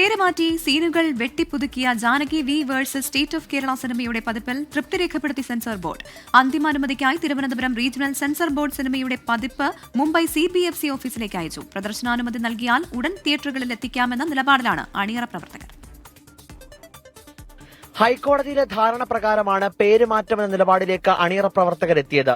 പേര് മാറ്റി സീനുകൾ വെട്ടിപ്പുതുക്കിയ Janaki V versus state of Kerala സിനിമയുടെ പതിപ്പിൽ തൃപ്തി രേഖപ്പെടുത്തി സെൻസർ ബോർഡ്. അന്തിമാനുമതിക്കായി തിരുവനന്തപുരം റീജിയണൽ സെൻസർ ബോർഡ് സിനിമയുടെ പതിപ്പ് Mumbai C B F C ഓഫീസിലേക്ക് അയച്ചു. പ്രദർശനാനുമതി നൽകിയാൽ ഉടൻ തിയേറ്ററുകളിൽ എത്തിക്കാമെന്ന നിലപാടിലാണ് അണിയറ പ്രവർത്തകർ. ഹൈക്കോടതിയിലെ ധാരണ പ്രകാരമാണ് പേര് എന്ന നിലപാടിലേക്ക് അണിയറ പ്രവർത്തകർ എത്തിയത്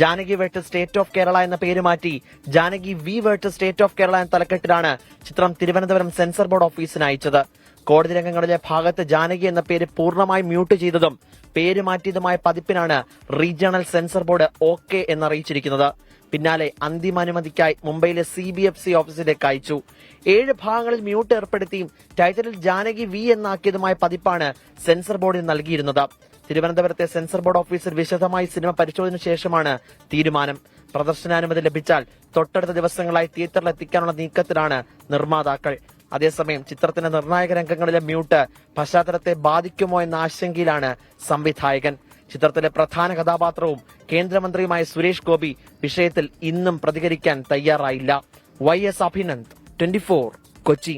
ജാനകി വേട്ട് സ്റ്റേറ്റ് ഓഫ് കേരള എന്ന പേര് മാറ്റി ജാനകി വി വേട്ട് സ്റ്റേറ്റ് ഓഫ് കേരള എന്ന തലക്കെട്ടിലാണ് ചിത്രം തിരുവനന്തപുരം സെൻസർ ബോർഡ് ഓഫീസിന് അയച്ചത്. കോടതി രംഗങ്ങളിലെ ഭാഗത്ത് ജാനകി എന്ന പേര് പൂർണമായി മ്യൂട്ട് ചെയ്തതും പേര് മാറ്റിയതുമായ പതിപ്പിനാണ് റീജിയണൽ സെൻസർ ബോർഡ് ഓക്കെ എന്നറിയിച്ചിരിക്കുന്നത്. പിന്നാലെ അന്തിമാനുമതിക്കായി മുംബൈയിലെ സി ബി എഫ് സി ഓഫീസിലേക്ക് അയച്ചു. ഏഴ് ഭാഗങ്ങളിൽ മ്യൂട്ട് ഏർപ്പെടുത്തിയും ടൈറ്റിലിൽ ജാനകി വി എന്നാക്കിയതുമായ പതിപ്പാണ് സെൻസർ ബോർഡിന് നൽകിയിരുന്നത്. തിരുവനന്തപുരത്തെ സെൻസർ ബോർഡ് ഓഫീസർ വിശദമായി സിനിമ പരിശോധന ശേഷമാണ് തീരുമാനം. പ്രദർശനാനുമതി ലഭിച്ചാൽ തൊട്ടടുത്ത ദിവസങ്ങളായി തിയേറ്ററിൽ എത്തിക്കാനുള്ള നീക്കത്തിലാണ് നിർമ്മാതാക്കൾ. അതേസമയം ചിത്രത്തിന്റെ നിർണായക രംഗങ്ങളിലെ മ്യൂട്ട് പശ്ചാത്തലത്തെ ബാധിക്കുമോ എന്ന ആശങ്കയിലാണ് സംവിധായകൻ. ചിത്രത്തിലെ പ്രധാന കഥാപാത്രവും കേന്ദ്രമന്ത്രിയുമായ സുരേഷ് ഗോപി വിഷയത്തിൽ ഇന്നും പ്രതികരിക്കാൻ തയ്യാറായില്ല. Y S Abhinand twenty Kochi.